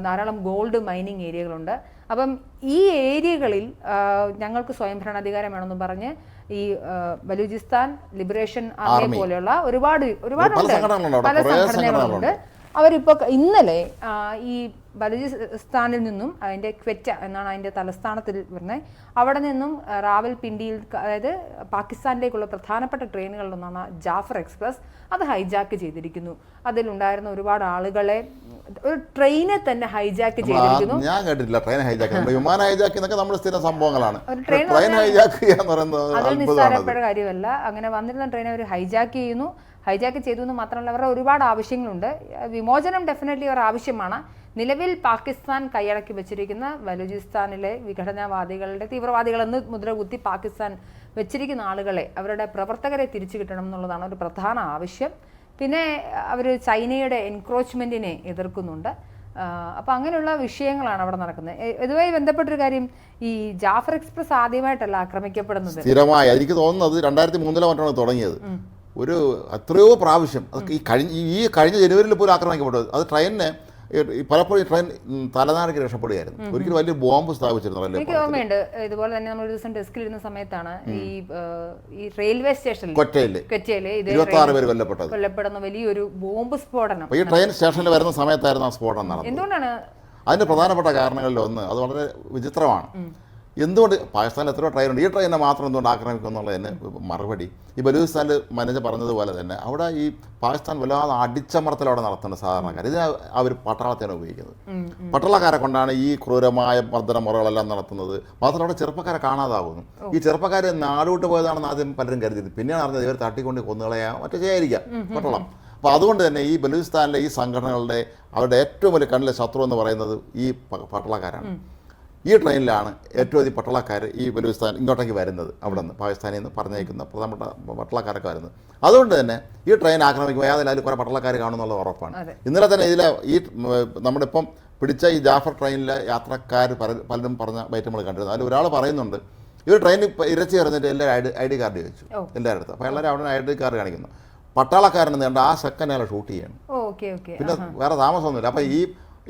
Speaker 2: ധാരാളം ഗോൾഡ് മൈനിങ് ഏരിയകളുണ്ട്. അപ്പം ഈ ഏരിയകളിൽ ഞങ്ങൾക്ക് സ്വയംഭരണാധികാരം വേണമെന്ന് പറഞ്ഞ് ഈ ബലൂചിസ്ഥാൻ ലിബറേഷൻ ആർമി. പോലെയുള്ള ഒരുപാട് ഒരുപാട്
Speaker 1: പല സംഘടനകളുണ്ട്
Speaker 2: അവരിപ്പോ ഇന്നലെ ഈ ബലൂചിസ്ഥാനിൽ നിന്നും അതിന്റെ ക്വെറ്റ എന്നാണ് അതിന്റെ തലസ്ഥാനത്തിൽ വരുന്നത് അവിടെ നിന്നും റാവൽ പിണ്ടിയിൽ അതായത് പാകിസ്ഥാനിലേക്കുള്ള പ്രധാനപ്പെട്ട ട്രെയിനുകളിലൊന്നാണ് ജാഫർ എക്സ്പ്രസ്. അത് ഹൈജാക്ക് ചെയ്തിരിക്കുന്നു. അതിലുണ്ടായിരുന്ന ഒരുപാട് ആളുകളെ ഒരു ട്രെയിനെ തന്നെ ഹൈജാക്ക് ചെയ്തിരിക്കുന്നു.
Speaker 1: ഞാൻ കേട്ടിട്ടില്ല ട്രെയിൻ ഹൈജാക്ക്. വിമാന ഹൈജാക്ക് എന്നൊക്കെ നമ്മൾ സ്ഥിരം സംഭവങ്ങളാണ്. ട്രെയിൻ ഹൈജാക്ക് എന്ന് പറയുന്നത്
Speaker 2: നിസ്സാരപ്പെട്ട കാര്യമല്ല. അങ്ങനെ വന്നിരുന്ന ട്രെയിൻ അവർ ഹൈജാക്ക് ചെയ്യുന്നു. ഹൈജാക്ക് ചെയ്തു എന്ന് മാത്രമല്ല അവരുടെ ഒരുപാട് ആവശ്യങ്ങളുണ്ട്. വിമോചനം ഡെഫിനറ്റ്ലി അവർ ആവശ്യമാണ്. നിലവിൽ പാകിസ്ഥാൻ കൈയടക്കി വെച്ചിരിക്കുന്ന ബലൂചിസ്ഥാനിലെ വിഘടനവാദികളുടെ തീവ്രവാദികളെന്ന് മുദ്ര കുത്തി പാകിസ്ഥാൻ വെച്ചിരിക്കുന്ന ആളുകളെ അവരുടെ പ്രവർത്തകരെ തിരിച്ചു കിട്ടണം എന്നുള്ളതാണ് ഒരു പ്രധാന ആവശ്യം. പിന്നെ അവർ ചൈനയുടെ എൻക്രോച്ച്മെന്റിനെ എതിർക്കുന്നുണ്ട്. അപ്പോൾ അങ്ങനെയുള്ള വിഷയങ്ങളാണ് അവിടെ നടക്കുന്നത്. ഇതുമായി ബന്ധപ്പെട്ടൊരു കാര്യം ഈ ജാഫർ എക്സ്പ്രസ് ആദ്യമായിട്ടല്ല ആക്രമിക്കപ്പെടുന്നത്.
Speaker 1: സ്ഥിരമായി എനിക്ക് തോന്നുന്നത് രണ്ടായിരത്തി മൂന്നിലെ മറ്റാണ് തുടങ്ങിയത്. ഒരു എത്രയോ പ്രാവശ്യം അത് ഈ കഴിഞ്ഞ ഈ കഴിഞ്ഞ ജനുവരിയിൽ പോലും ആക്രമിക്കപ്പെട്ടത് അത് ട്രെയിനിനെ പലപ്പോഴും ഈ ട്രെയിൻ ഉം, തലനാടിക്ക് രക്ഷപ്പെടുകയായിരുന്നു. ഒരിക്കലും വലിയ ബോംബ് സ്ഥാപിച്ചിരുന്നു
Speaker 2: എനിക്ക് ഓർമ്മയുണ്ട്. ഇതുപോലെ തന്നെ നമ്മൾ ഒരു ദിവസം ഡെസ്കിൽ ഇരുന്ന സമയത്താണ് ഈ ഈ റെയിൽവേ സ്റ്റേഷനിൽ
Speaker 1: കൊറ്റയിൽ ഇരുപത്തി ആറ് പേര് കൊല്ലപ്പെട്ടത്.
Speaker 2: കൊല്ലപ്പെടുന്ന വലിയൊരു ബോംബ് സ്ഫോടനം.
Speaker 1: ഈ ട്രെയിൻ സ്റ്റേഷനിൽ വരുന്ന സമയത്തായിരുന്നു ആ സ്ഫോടനം നടന്നത്.
Speaker 2: എന്തുകൊണ്ടാണ്?
Speaker 1: അതിന്റെ പ്രധാനപ്പെട്ട കാരണങ്ങളിൽ ഒന്ന് അത് വളരെ വിചിത്രമാണ്. എന്തുകൊണ്ട് പാകിസ്ഥാൻ എത്രയോ ട്രെയിനുണ്ട് ഈ ട്രെയിനെ മാത്രം എന്തുകൊണ്ട് ആക്രമിക്കും എന്നുള്ളതിന് മറുപടി. ഈ ബലൂചിസ്ഥാനിൽ മാനേജർ പറഞ്ഞതുപോലെ തന്നെ അവിടെ ഈ പാകിസ്ഥാൻ വല്ലാതെ അടിച്ചമർത്തൽ അവിടെ നടത്തുന്ന സാധാരണക്കാർ. ഇത് അവർ പട്ടാളത്തെയാണ് ഉപയോഗിക്കുന്നത്. പട്ടാളക്കാരെ കൊണ്ടാണ് ഈ ക്രൂരമായ മർദ്ദന മുറകളെല്ലാം നടത്തുന്നത്. മാത്രമല്ല അവിടെ ചെറുപ്പക്കാരെ കാണാതാകുന്നു ഈ ചെറുപ്പക്കാരെ നാടുവിട്ട് പോയതാണെന്ന് ആദ്യം പലരും കരുതിയത് പിന്നെയാണ് അറിഞ്ഞത് ഇവർ തട്ടിക്കൊണ്ട് കൊന്നുകളയാം മറ്റു ചെയ്യാതിരിക്കാം പട്ടാളം അപ്പോൾ അതുകൊണ്ട് തന്നെ ഈ ബലൂചിസ്ഥാനിലെ ഈ സംഘടനകളുടെ അവരുടെ ഏറ്റവും വലിയ കണ്ണിലെ ശത്രു എന്ന് പറയുന്നത് ഈ പട്ടാളക്കാരാണ്. ഈ ട്രെയിനിലാണ് ഏറ്റവും അധികം പട്ടാളക്കാർ ഈ ബലൂചിസ്ഥാൻ ഇങ്ങോട്ടേക്ക് വരുന്നത്. അവിടെ നിന്ന് പാകിസ്ഥാനിൽ നിന്ന് പറഞ്ഞേക്കുന്ന പ്രധാനപ്പെട്ട പട്ടാളക്കാരൊക്കെ വരുന്നത്. അതുകൊണ്ട് തന്നെ ഈ ട്രെയിൻ ആക്രമിക്കുമ്പോൾ ഏതായാലും അതിൽ കുറേ പട്ടാളക്കാർ കാണുമെന്നുള്ള ഉറപ്പാണ്. ഇന്നലെ തന്നെ ഇതിലെ ഈ നമ്മളിപ്പം പിടിച്ച ഈ ജാഫർ ട്രെയിനിലെ യാത്രക്കാർ പല പലരും പറഞ്ഞ ബൈറ്റ് നമ്മൾ കണ്ടിരുന്നു. അതിൽ ഒരാൾ പറയുന്നുണ്ട് ഇവർ ട്രെയിൻ ഇരച്ചി ചേർന്നിട്ട് എല്ലാവരും I D I D card ചോദിച്ചു. എല്ലാവരുടെ അടുത്ത്. അപ്പോൾ എല്ലാവരും അവിടെ ഐ ഡി കാർഡ് കാണിക്കുന്നു. പട്ടാളക്കാരനെന്ന് കണ്ട് ആ സെക്കൻഡ് അയാളെ ഷൂട്ട് ചെയ്യണം. പിന്നെ വേറെ താമസമൊന്നുമില്ല. അപ്പോൾ ഈ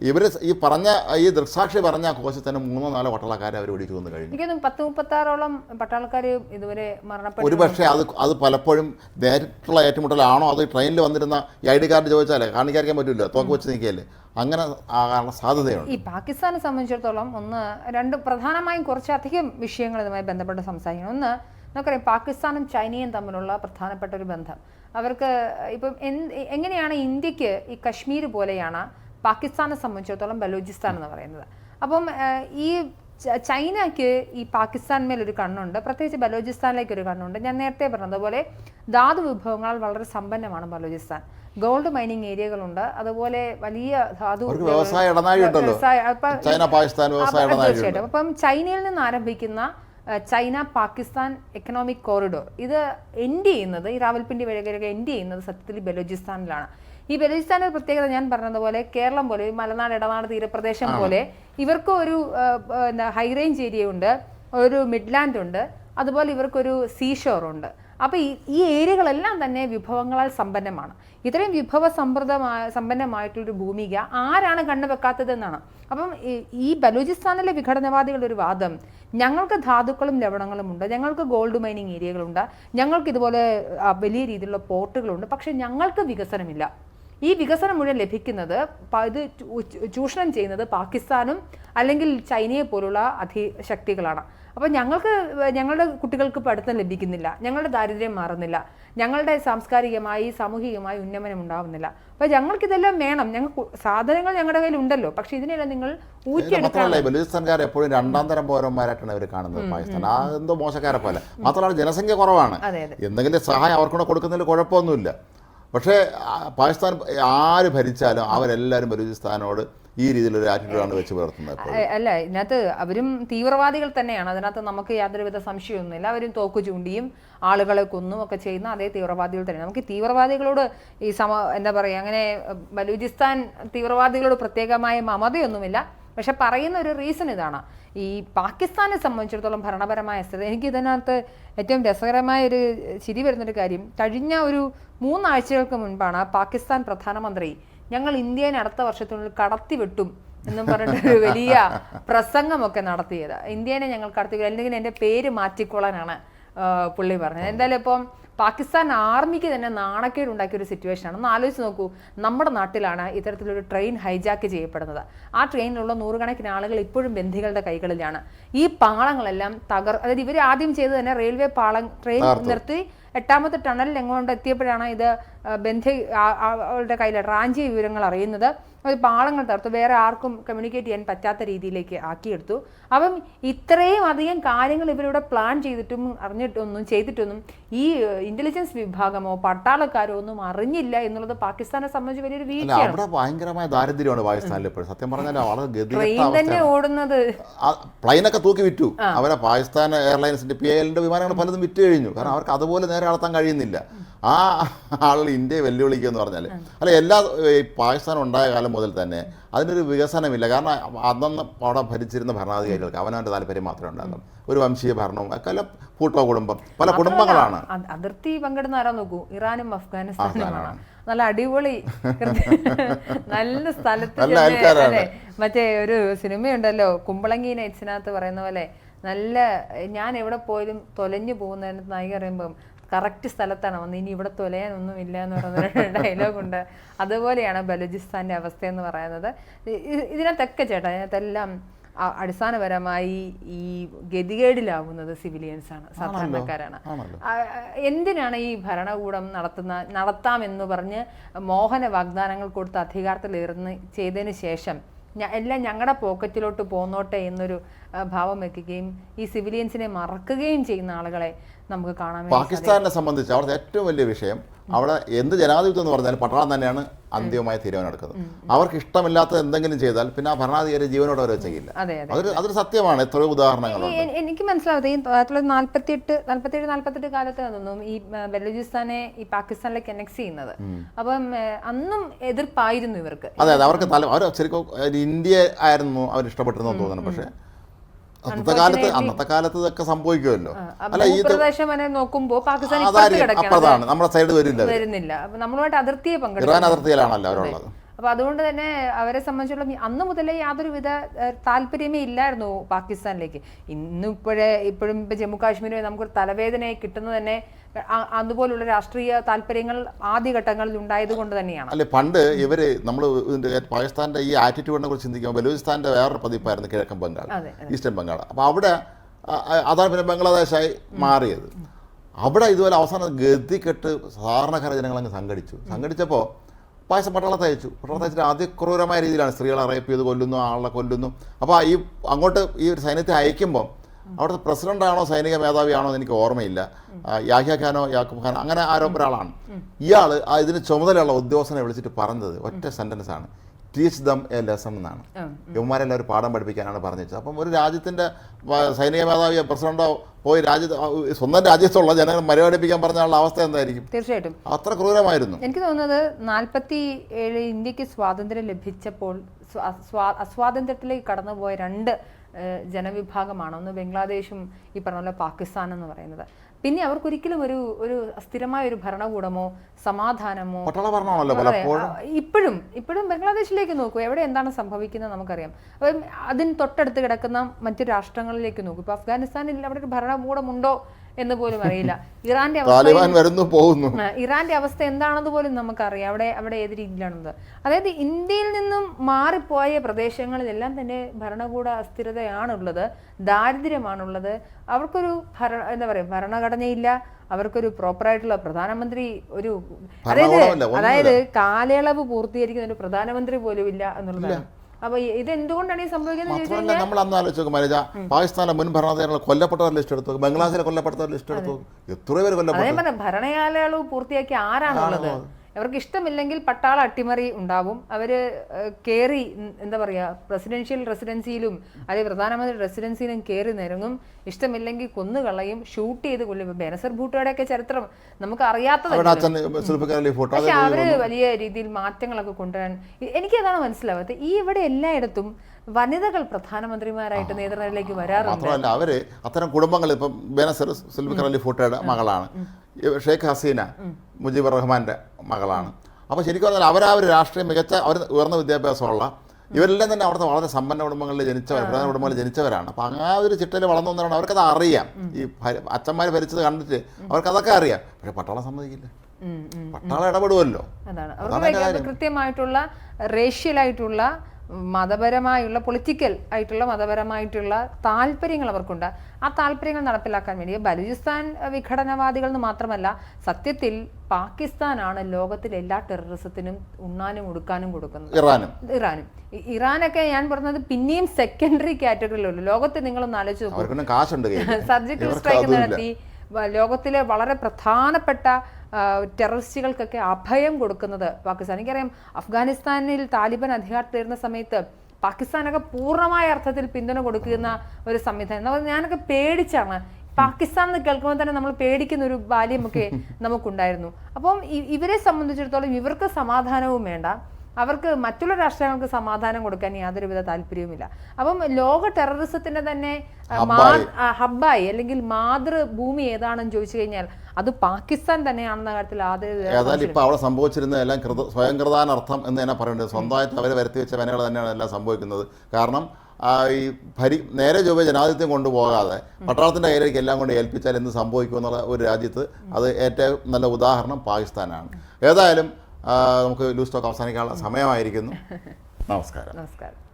Speaker 1: ഇവർ ഈ പറഞ്ഞ ഈ ദൃക്സാക്ഷി പറഞ്ഞ കോശത്തിന് തന്നെ മൂന്നോ നാലോ പട്ടാളക്കാരെ അവർ വെടിച്ചു വന്ന് കഴിഞ്ഞു.
Speaker 2: പത്ത് മുപ്പത്താറോളം പട്ടാളക്കാർ ഇതുവരെ മരണപ്പെട്ടു
Speaker 1: ഒരു പക്ഷേ അത് അത് പലപ്പോഴും നേരിട്ടുള്ള ഏറ്റുമുട്ടലാണോ? അത് ട്രെയിനിൽ വന്നിരുന്ന ഈ ഐ ഡി കാർഡ് ചോദിച്ചാലേ കാണിക്കാതിരിക്കാൻ പറ്റില്ല തോക്ക് വെച്ച് നീക്കിയല്ലേ അങ്ങനെ ആകാനുള്ള സാധ്യതയുണ്ട്.
Speaker 2: ഈ പാകിസ്ഥാനെ സംബന്ധിച്ചിടത്തോളം ഒന്ന് രണ്ട് പ്രധാനമായും കുറച്ചധികം വിഷയങ്ങൾ ഇതുമായി ബന്ധപ്പെട്ട് സംസാരിക്കണം. ഒന്ന് നമുക്കറിയാം പാകിസ്ഥാനും ചൈനയും തമ്മിലുള്ള പ്രധാനപ്പെട്ട ഒരു ബന്ധം. അവർക്ക് ഇപ്പം എങ്ങനെയാണ് ഇന്ത്യയ്ക്ക് ഈ കശ്മീർ പോലെയാണ് പാകിസ്ഥാനെ സംബന്ധിച്ചിടത്തോളം ബലൂചിസ്ഥാൻ എന്ന് പറയുന്നത്. അപ്പം ഈ ചൈനയ്ക്ക് ഈ പാകിസ്ഥാൻ മേലൊരു കണ്ണുണ്ട്. പ്രത്യേകിച്ച് ബലോചിസ്ഥാനിലേക്ക് ഒരു കണ്ണുണ്ട്. ഞാൻ നേരത്തെ പറഞ്ഞതുപോലെ ധാതു വിഭവങ്ങളാൽ വളരെ സമ്പന്നമാണ് ബലോചിസ്ഥാൻ. Gold mining ഏരിയകളുണ്ട്. അതുപോലെ വലിയ ധാതു
Speaker 1: വ്യവസായ
Speaker 2: തീർച്ചയായിട്ടും. അപ്പം ചൈനയിൽ നിന്ന് ആരംഭിക്കുന്ന ചൈന പാകിസ്ഥാൻ എക്കണോമിക് കോറിഡോർ ഇത് എൻഡ് ചെയ്യുന്നത് ഈ റാവൽപിണ്ടി വഴികളൊക്കെ എൻഡ് ചെയ്യുന്നത് സത്യത്തിൽ ബലൂചിസ്ഥാനിലാണ്. ഈ ബലൂചിസ്ഥാനിൽ പ്രത്യേകത ഞാൻ പറഞ്ഞതുപോലെ കേരളം പോലെ മലനാട് ഇടനാട് തീരപ്രദേശം പോലെ ഇവർക്ക് ഒരു എന്താ ഹൈ റേഞ്ച് ഏരിയ ഉണ്ട് ഒരു മിഡ്ലാൻഡ് ഉണ്ട് അതുപോലെ ഇവർക്കൊരു സീഷോർ ഉണ്ട്. അപ്പോൾ ഈ ഈ ഏരിയകളെല്ലാം തന്നെ വിഭവങ്ങളാൽ സമ്പന്നമാണ്. ഇത്രയും വിഭവ സമൃദ്ധമായ സമ്പന്നമായിട്ടുള്ളൊരു ഭൂമിക ആരാണ് കണ്ണു വെക്കാത്തതെന്നാണ്. അപ്പം ഈ- ഈ ബലൂചിസ്ഥാനിലെ വിഘടനവാദികളുടെ ഒരു വാദം ഞങ്ങൾക്ക് ധാതുക്കളും ലവണങ്ങളും ഉണ്ട് ഞങ്ങൾക്ക് ഗോൾഡ് മൈനിങ് ഏരിയകളുണ്ട് ഞങ്ങൾക്ക് ഇതുപോലെ വലിയ രീതിയിലുള്ള പോർട്ടുകളുണ്ട് പക്ഷെ ഞങ്ങൾക്ക് വികസനമില്ല. ഈ വികസനം മുഴുവൻ ലഭിക്കുന്നത് ഇത് ചൂഷണം ചെയ്യുന്നത് പാകിസ്ഥാനും അല്ലെങ്കിൽ ചൈനയെ പോലുള്ള അധിശക്തികളാണ് അപ്പോൾ ഞങ്ങൾക്ക് ഞങ്ങളുടെ കുട്ടികൾക്ക് പഠിത്തം ലഭിക്കുന്നില്ല. ഞങ്ങളുടെ ദാരിദ്ര്യം മാറുന്നില്ല. ഞങ്ങളുടെ സാംസ്കാരികമായി സാമൂഹികമായി ഉന്നമനം ഉണ്ടാവുന്നില്ല. അപ്പോൾ ഞങ്ങൾക്കിതെല്ലാം വേണം. ഞങ്ങൾ സാധനങ്ങൾ ഞങ്ങളുടെ കയ്യിൽ ഉണ്ടല്ലോ പക്ഷേ ഇതിനെല്ലാം നിങ്ങൾ
Speaker 1: ബലൂചിസ്ഥാൻകാർ എപ്പോഴും രണ്ടാം തരം പൗരന്മാരായിട്ടാണ് അവർ കാണുന്നത് പാകിസ്ഥാൻ. ആ എന്തോ മോശക്കാരെ പോലെ. മാത്രമല്ല ജനസംഖ്യ കുറവാണ്. എന്തെങ്കിലും സഹായം അവർക്കൂടെ കൊടുക്കുന്നതിൽ കുഴപ്പമൊന്നുമില്ല. പക്ഷേ പാകിസ്ഥാൻ ആര് ഭരിച്ചാലും അവരെല്ലാവരും ബലൂചിസ്ഥാനോട് ഈ രീതിയിലൊരു ആറ്റിറ്റ്യൂഡാണ് വെച്ച് പുലർത്തുന്നത്
Speaker 2: അല്ല ഇതിനകത്ത് അവരും തീവ്രവാദികൾ തന്നെയാണ്. അതിനകത്ത് നമുക്ക് യാതൊരുവിധ സംശയമൊന്നുമില്ല. അവരും തോക്ക് ചൂണ്ടിയും ആളുകളെ കൊന്നും ഒക്കെ ചെയ്യുന്ന അതേ തീവ്രവാദികൾ തന്നെ നമുക്ക് തീവ്രവാദികളോട് ഈ സമ എന്താ പറയുക അങ്ങനെ ബലൂചിസ്ഥാൻ തീവ്രവാദികളോട് പ്രത്യേകമായ മമതയൊന്നുമില്ല. പക്ഷെ പറയുന്ന ഒരു റീസൺ ഇതാണ്. ഈ പാകിസ്ഥാനെ സംബന്ധിച്ചിടത്തോളം ഭരണപരമായ അസ്ഥിരത എനിക്ക് ഇതിനകത്ത് ഏറ്റവും രസകരമായ ഒരു ചിരി വരുന്നൊരു കാര്യം കഴിഞ്ഞ ഒരു മൂന്നാഴ്ചകൾക്ക് മുൻപാണ് പാകിസ്ഥാൻ പ്രധാനമന്ത്രി ഞങ്ങൾ ഇന്ത്യനെ അടുത്ത വർഷത്തിനുള്ളിൽ കടത്തി വെട്ടും എന്നും പറഞ്ഞിട്ട് ഒരു വലിയ പ്രസംഗമൊക്കെ നടത്തിയത്. ഇന്ത്യനെ ഞങ്ങൾ കടത്തി. അല്ലെങ്കിൽ എന്റെ പേര് മാറ്റിക്കൊള്ളാനാണ് പുള്ളി പറഞ്ഞത്. എന്തായാലും ഇപ്പം പാകിസ്ഥാൻ ആർമിക്ക് തന്നെ നാണക്കേട് ഉണ്ടാക്കിയ ഒരു സിറ്റുവേഷനാണ് ഒന്ന് ആലോചിച്ച് നോക്കൂ നമ്മുടെ നാട്ടിലാണ് ഇത്തരത്തിലൊരു ട്രെയിൻ ഹൈജാക്ക് ചെയ്യപ്പെടുന്നത്. ആ ട്രെയിനിലുള്ള നൂറുകണക്കിന് ആളുകൾ ഇപ്പോഴും ബന്ധികളുടെ കൈകളിലാണ്. ഈ പാളങ്ങളെല്ലാം തകർ അതായത് ഇവർ ആദ്യം ചെയ്ത് തന്നെ റെയിൽവേ പാളം ട്രെയിൻ നിർത്തി എട്ടാമത്തെ ടണലിൽ എങ്ങോട്ട് എത്തിയപ്പോഴാണ് ഇത് ബന്ധി അവളുടെ കയ്യിൽ റാഞ്ചിയ വിവരങ്ങൾ അറിയുന്നത് ഒരു പാളങ്ങൾ തകർത്തു വേറെ ആർക്കും കമ്മ്യൂണിക്കേറ്റ് ചെയ്യാൻ പറ്റാത്ത രീതിയിലേക്ക് ആക്കിയെടുത്തു. അപ്പം ഇത്രയും അധികം കാര്യങ്ങൾ ഇവരിവിടെ പ്ലാൻ ചെയ്തിട്ടും അറിഞ്ഞിട്ടൊന്നും ചെയ്തിട്ടൊന്നും ഈ ഇന്റലിജൻസ് വിഭാഗമോ പട്ടാളക്കാരോ ഒന്നും അറിഞ്ഞില്ല എന്നുള്ളത് പാകിസ്ഥാനെ സംബന്ധിച്ച് വലിയൊരു വീഴ്ചയാണ്.
Speaker 1: അവിടെ ഭയങ്കരമായ ദാരിദ്ര്യമാണ് പാകിസ്ഥാനിൽ സത്യം പറഞ്ഞാൽ വളരെ
Speaker 2: ട്രെയിൻ തന്നെ ഓടുന്നത്.
Speaker 1: പ്ലെയിനൊക്കെ തൂക്കി വിറ്റു. അവരെ പാകിസ്ഥാൻ എയർലൈൻസിന്റെ പി എല്ലിന്റെ വിമാനങ്ങൾ പലതും വിറ്റ് കഴിഞ്ഞു. കാരണം അവർക്ക് അതുപോലെ നേരെ നടത്താൻ കഴിയുന്നില്ല. ആ ആളുകൾ ഇന്ത്യയെ വെല്ലുവിളിക്കുക എന്ന് പറഞ്ഞാൽ അല്ല എല്ലാ പാകിസ്ഥാൻ ഉണ്ടായ കാലം മുതൽ തന്നെ അതിനൊരു വികസനമില്ല. കാരണം അന്നന്ന് അവിടെ ഭരിച്ചിരുന്ന ഭരണാധികാരികൾക്ക് അവനവന്റെ താല്പര്യം മാത്രമേ ഉണ്ടായിരുന്നു ഒരു വംശീയ ഭരണവും ഒക്കെ അല്ല പൂട്ടോ കുടുംബം പല കുടുംബങ്ങളാണ്.
Speaker 2: അതിർത്തി പങ്കിടുന്ന ആരാ നോക്കൂ? ഇറാനും അഫ്ഗാനിസ്ഥാനുമാണ്
Speaker 1: അഫ്ഗാനാണ്.
Speaker 2: നല്ല അടിപൊളി നല്ല സ്ഥലത്ത് മറ്റേ ഒരു സിനിമയുണ്ടല്ലോ കുമ്പളങ്ങി നൈറ്റ്സിനകത്ത് പറയുന്ന പോലെ. നല്ല ഞാൻ എവിടെ പോയാലും തൊലഞ്ഞു പോകുന്നതിന് നായിക പറയുമ്പം കറക്റ്റ് സ്ഥലത്താണ് വന്ന് ഇനി ഇവിടെ തൊലയാനൊന്നും ഇല്ല എന്ന് പറയുന്ന ഡയലോഗ് ഉണ്ട്. അതുപോലെയാണ് ബലൂചിസ്ഥാന്റെ അവസ്ഥ എന്ന് പറയുന്നത് ഇതിനകത്തൊക്കെ ചേട്ടാ ഇതിനകത്തെല്ലാം അടിസ്ഥാനപരമായി ഈ ഗതികേടിലാവുന്നത് സിവിലിയൻസ് ആണ് സാധാരണക്കാരാണ്. എന്തിനാണ് ഈ ഭരണകൂടം നടത്തുന്ന നടത്താമെന്ന് പറഞ്ഞ് മോഹന വാഗ്ദാനങ്ങൾ കൊടുത്ത് അധികാരത്തിലേറുന്ന ചെയ്തതിന് ശേഷം എല്ലാം ഞങ്ങളുടെ പോക്കറ്റിലോട്ട് പോന്നോട്ടെ എന്നൊരു ഭാവം വെക്കുകയും ഈ സിവിലിയൻസിനെ മറക്കുകയും ചെയ്യുന്ന ആളുകളെ നമുക്ക് കാണാൻ
Speaker 1: പാകിസ്ഥാനെ സംബന്ധിച്ച് അവിടുത്തെ ഏറ്റവും വലിയ വിഷയം അവിടെ എന്ത് ജനാധിപത്യം എന്ന് പറഞ്ഞാൽ പട്ടാളം തന്നെയാണ് അന്തിമമായ തീരുമാനം എടുക്കുന്നത് അവർക്ക് ഇഷ്ടമില്ലാത്ത എന്തെങ്കിലും ചെയ്താൽ പിന്നെ ആ ഭരണാധികാരി ജീവനോട് അവർ ചെയ്യില്ല.
Speaker 2: അതെ
Speaker 1: അതൊരു അതൊരു സത്യമാണ്. എത്രയോ ഉദാഹരണങ്ങളുണ്ട്.
Speaker 2: എ- എനിക്ക് മനസ്സിലാവത് ഈ ആയിരത്തി തൊള്ളായിരത്തി നാല്പത്തിയെട്ട് നാല്പത്തിയേഴ് നാല്പത്തെട്ട് കാലത്ത് തോന്നുന്നു ഈ ബലൂചിസ്ഥാനെ ഈ പാകിസ്ഥാനിലേക്ക് കണക്ട് ചെയ്യുന്നത്. അപ്പം അന്നും എതിർപ്പായിരുന്നു ഇവർക്ക്.
Speaker 1: അതെ അതെ അവർക്ക് തല അവർ ശരിക്കും ഇന്ത്യ ആയിരുന്നു അവർ ഇഷ്ടപ്പെട്ടിരുന്നു തോന്നുന്നു. പക്ഷേ അന്നത്തെ കാലത്ത് അന്നത്തെ കാലത്ത് ഇതൊക്കെ സംഭവിക്കുമല്ലോ. അല്ല ഈ
Speaker 2: ഭൂപ്രദേശം നോക്കുമ്പോൾ പാകിസ്ഥാൻ
Speaker 1: അപ്പുറത്താണ്. നമ്മുടെ സൈഡ് വരില്ല.
Speaker 2: വരുന്നില്ല അപ്പൊ നമ്മളുമായിട്ട് അതിർത്തിയെ പങ്കെടുക്കും
Speaker 1: ഇറാൻ അതിർത്തിയിലാണല്ലോ അവരുള്ളത്.
Speaker 2: അപ്പൊ അതുകൊണ്ട് തന്നെ അവരെ സംബന്ധിച്ചുള്ള അന്ന് മുതലേ യാതൊരുവിധ താല്പര്യമേ ഇല്ലായിരുന്നു പാകിസ്ഥാനിലേക്ക്. ഇന്നിപ്പോഴേ ഇപ്പോഴും ഇപ്പൊ ജമ്മു കാശ്മീരിൽ നമുക്കൊരു തലവേദനയായി കിട്ടുന്നത് തന്നെ അതുപോലുള്ള രാഷ്ട്രീയ താല്പര്യങ്ങൾ ആദ്യഘട്ടങ്ങളിൽ ഉണ്ടായത് കൊണ്ട് തന്നെയാണ്.
Speaker 1: അല്ലെ പണ്ട് ഇവർ നമ്മൾ പാകിസ്ഥാന്റെ ഈ ആറ്റിറ്റ്യൂഡിനെ കുറിച്ച് ചിന്തിക്കുമ്പോൾ ബലൂചിസ്ഥാന്റെ വേറൊരു പതിപ്പായിരുന്നു കിഴക്കൻ ബംഗാൾ ഈസ്റ്റേൺ ബംഗാൾ. അപ്പോൾ അവിടെ അതാണ് പിന്നെ ബംഗ്ലാദേശായി മാറിയത്. അവിടെ ഇതുപോലെ അവസാനം ഗതികെട്ട് സാധാരണക്കാര ജനങ്ങളങ്ങ് സംഘടിച്ചു. സംഘടിച്ചപ്പോൾ പായസം പട്ടാളത്തെ അയച്ചു. പട്ടാളത്തെ അയച്ചിട്ട് അതിക്രൂരമായ രീതിയിലാണ് സ്ത്രീകളെ റേപ്പ് ചെയ്ത് കൊല്ലുന്നു ആളെ കൊല്ലുന്നു. അപ്പോൾ ഈ അങ്ങോട്ട് ഈ ഒരു സൈന്യത്തെ അയക്കുമ്പോൾ അവിടുത്തെ പ്രസിഡന്റാണോ സൈനിക മേധാവിയാണോ എന്ന് എനിക്ക് ഓർമ്മയില്ല. യാഹ്യ ഖാനോ യാക്കൂബ് ഖാനോ അങ്ങനെ ആരോ ഒരാളാണ്. ഇയാൾ ഇതിന് ചുമതലയുള്ള ഉദ്യോഗസ്ഥനെ വിളിച്ചിട്ട് പറഞ്ഞത് ഒറ്റ സെന്റൻസ് ആണ്. ടീച്ച് ദം എ ലെസൺ എന്നാണ്.
Speaker 2: യുവമാരെല്ലാവരും
Speaker 1: യുവമാരെല്ലാം ഒരു പാഠം പഠിപ്പിക്കാനാണ് പറഞ്ഞത്. അപ്പം ഒരു രാജ്യത്തിന്റെ സൈനിക മേധാവിയോ പ്രസിഡന്റോ പോയി രാജ്യത്ത് സ്വന്തം രാജ്യത്തുള്ള ജനങ്ങൾ മരവടിപ്പിക്കാൻ പറഞ്ഞാലുള്ള അവസ്ഥ എന്തായിരിക്കും?
Speaker 2: തീർച്ചയായിട്ടും.
Speaker 1: അത്ര ക്രൂരമായിരുന്നു.
Speaker 2: എനിക്ക് തോന്നുന്നത് നാൽപ്പത്തി ഏഴ് ഇന്ത്യയ്ക്ക് സ്വാതന്ത്ര്യം ലഭിച്ചപ്പോൾ സ്വാ- സ്വാ- അസ്വാതന്ത്ര്യത്തിലേക്ക് കടന്നുപോയ രണ്ട് ജനവിഭാഗമാണ്. ഒന്ന് ബംഗ്ലാദേശും ഈ പറഞ്ഞ പോലെ പാകിസ്ഥാൻ എന്ന് പറയുന്നത്. പിന്നെ അവർക്കൊരിക്കലും ഒരു ഒരു സ്ഥിരമായ ഒരു ഭരണകൂടമോ സമാധാനമോ ഇപ്പോഴും ഇപ്പോഴും ബംഗ്ലാദേശിലേക്ക് നോക്കൂ. എവിടെ എന്താണ് സംഭവിക്കുന്നത് നമുക്കറിയാം. അപ്പം അതിന് തൊട്ടടുത്ത് കിടക്കുന്ന മറ്റു രാഷ്ട്രങ്ങളിലേക്ക് നോക്കൂ. ഇപ്പൊ അഫ്ഗാനിസ്ഥാനിൽ അവിടെ ഒരു ഭരണകൂടമുണ്ടോ എന്ന് പോലും അറിയില്ല. ഇറാന്റെ അവസ്ഥ
Speaker 1: താലിബാൻ വരുന്നു പോകുന്നു.
Speaker 2: ഇറാന്റെ അവസ്ഥ എന്താണെന്ന് പോലും നമുക്കറിയാം. അവിടെ അവിടെ ഏത് രീതിയിലാണെന്നത് അതായത് ഇന്ത്യയിൽ നിന്നും മാറിപ്പോയ പ്രദേശങ്ങളിലെല്ലാം തന്നെ ഭരണകൂട അസ്ഥിരതയാണുള്ളത് ദാരിദ്ര്യമാണുള്ളത്. അവർക്കൊരു ഭരണ എന്താ പറയുക ഭരണഘടനയില്ല. അവർക്കൊരു പ്രോപ്പറായിട്ടുള്ള പ്രധാനമന്ത്രി ഒരു അതായത് അതായത് കാലയളവ് പൂർത്തീകരിക്കുന്ന ഒരു പ്രധാനമന്ത്രി പോലും ഇല്ല. എന്നുള്ളതാണ് അപ്പൊ ഇത് എന്തുകൊണ്ടാണ് ഈ സംഭവിക്കുന്നത്
Speaker 1: നമ്മൾ അന്ന് ആലോചിച്ച് മനോജ പാകിസ്ഥാനിലെ മുൻ ഭരണാധികാരികൾ കൊല്ലപ്പെട്ടവരുടെ ലിസ്റ്റ് എടുത്തു. ബംഗ്ലാദേശിലെ കൊല്ലപ്പെട്ടവരുടെ ലിസ്റ്റ് എടുത്തു എത്ര പേര് കൊല്ലപ്പെട്ടു.
Speaker 2: ഭരണകാലയളവ് പൂർത്തിയാക്കി ആരാണുള്ളത്? അവർക്ക് ഇഷ്ടമില്ലെങ്കിൽ പട്ടാള അട്ടിമറി ഉണ്ടാവും. അവർ കയറി കേറി എന്താ പറയുക പ്രസിഡൻഷ്യൽ റെസിഡൻസിയിലും അല്ലെങ്കിൽ പ്രധാനമന്ത്രി റെസിഡൻസിയിലും കയറി നിരങ്ങും. ഇഷ്ടമില്ലെങ്കിൽ കൊന്നുകളയും ഷൂട്ട് ചെയ്ത് കൊല്ലും. ബെനസർ ഭൂട്ടോയുടെയൊക്കെ ചരിത്രം നമുക്ക് അറിയാത്തതല്ല? പക്ഷെ അവർ വലിയ രീതിയിൽ മാറ്റങ്ങളൊക്കെ കൊണ്ടുവരാൻ എനിക്കതാണ് മനസ്സിലാവാത്തത്. ഈ ഇവിടെ എല്ലായിടത്തും വനിതകൾ പ്രധാനമന്ത്രിമാരായിട്ട് നേതൃനിരയിലേക്ക് വരാറുണ്ട്.
Speaker 1: മാത്രമല്ല അവർ അത്തരം കുടുംബങ്ങൾ ഇപ്പം ബേനസർ സുൽഫിക്കർ അലി ഫോട്ടോയുടെ മകളാണ്. ഷേഖ് ഷെയ്ഖ് ഹസീന മുജീബ് റഹ്മാന്റെ മകളാണ്. അപ്പോൾ ശരിക്കും പറഞ്ഞാൽ അവരാ ഒരു രാഷ്ട്രീയ മികച്ച അവർ ഉയർന്ന വിദ്യാഭ്യാസമുള്ള ഇവരെല്ലാം തന്നെ അവിടുത്തെ വളരെ സമ്പന്ന കുടുംബങ്ങളിൽ ജനിച്ചവർ പ്രധാന കുടുംബങ്ങളിൽ ജനിച്ചവരാണ്. അപ്പം ആ ഒരു ചിട്ടയിൽ വളർന്നു വന്നവരാണ്. അവർക്കത് അറിയാം. ഈ അച്ഛന്മാർ ഭരിച്ചത് കണ്ടിട്ട് അവർക്കതൊക്കെ അറിയാം. പക്ഷെ പട്ടാളം സമ്മതിക്കില്ല. പട്ടാളം ഇടപെടുമല്ലോ
Speaker 2: അതാണ്. കൃത്യമായിട്ടുള്ള റേഷ്യലായിട്ടുള്ള മതപരമായുള്ള പൊളിറ്റിക്കൽ ആയിട്ടുള്ള മതപരമായിട്ടുള്ള താല്പര്യങ്ങൾ അവർക്കുണ്ട്. ആ താല്പര്യങ്ങൾ നടപ്പിലാക്കാൻ വേണ്ടി ബലൂചിസ്ഥാൻ വിഘടനവാദികൾ എന്ന് മാത്രമല്ല സത്യത്തിൽ പാകിസ്ഥാനാണ് ലോകത്തിലെ എല്ലാ ടെററിസത്തിനും ഉണ്ണാനും ഉടുക്കാനും കൊടുക്കുന്നത്.
Speaker 1: ഇറാനും.
Speaker 2: ഇറാനും. ഇറാനൊക്കെ ഞാൻ പറഞ്ഞത് പിന്നെയും സെക്കൻഡറി കാറ്റഗറിയിലുള്ളൂ ലോകത്തെ നിങ്ങളൊന്ന് ആലോചിച്ച് സർജിക്കൽ സ്ട്രൈക്ക് നടത്തി. ലോകത്തിലെ വളരെ പ്രധാനപ്പെട്ട ടെററിസ്റ്റുകൾക്കൊക്കെ അഭയം കൊടുക്കുന്നത് പാകിസ്ഥാൻ. എനിക്കറിയാം അഫ്ഗാനിസ്ഥാനിൽ താലിബാൻ അധികാരത്തിലിരുന്ന സമയത്ത് പാകിസ്ഥാനൊക്കെ പൂർണമായ അർത്ഥത്തിൽ പിന്തുണ കൊടുക്കുന്ന ഒരു സംവിധാനം. നമ്മൾ ഞാനൊക്കെ പേടിച്ചാണ്. പാകിസ്ഥാൻ എന്ന് കേൾക്കുമ്പോൾ തന്നെ നമ്മൾ പേടിക്കുന്ന ഒരു ബാല്യമൊക്കെ നമുക്കുണ്ടായിരുന്നു. അപ്പം ഇവരെ സംബന്ധിച്ചിടത്തോളം ഇവർക്ക് സമാധാനവും വേണ്ട. അവർക്ക് മറ്റുള്ള രാഷ്ട്രങ്ങൾക്ക് സമാധാനം കൊടുക്കാൻ യാതൊരുവിധ താല്പര്യവുമില്ല. അപ്പം ലോക ടെററിസത്തിന്റെ തന്നെ
Speaker 1: ഹബ്ബായി.
Speaker 2: അല്ലെങ്കിൽ മാതൃഭൂമി ഏതാണെന്ന് ചോദിച്ചു കഴിഞ്ഞാൽ അത് പാകിസ്ഥാൻ തന്നെയാണെന്ന കാര്യത്തിൽ ആദ്യം
Speaker 1: ഏതായാലും ഇപ്പോൾ അവിടെ സംഭവിച്ചിരുന്ന എല്ലാം കൃത സ്വയം കൃതാനർത്ഥം എന്ന് തന്നെ പറയുന്നത് സ്വന്തമായിട്ട് അവരെ വരുത്തി വെച്ച വനകൾ തന്നെയാണ് എല്ലാം സംഭവിക്കുന്നത്. കാരണം ഈ ഭരി നേരെ ചൊവ്വ ജനാധിപത്യം കൊണ്ടുപോകാതെ പട്ടാളത്തിന്റെ കയ്യിലേക്ക് എല്ലാം കൊണ്ട് ഏൽപ്പിച്ചാൽ എന്ത് സംഭവിക്കും എന്നുള്ള ഒരു രാജ്യത്ത് അത് ഏറ്റവും നല്ല ഉദാഹരണം പാകിസ്ഥാനാണ്. ഏതായാലും നമുക്ക് ലൂസ് ടോക്ക് അവസാനിക്കാനുള്ള സമയമായിരിക്കുന്നു. നമസ്കാരം.
Speaker 2: നമസ്കാരം.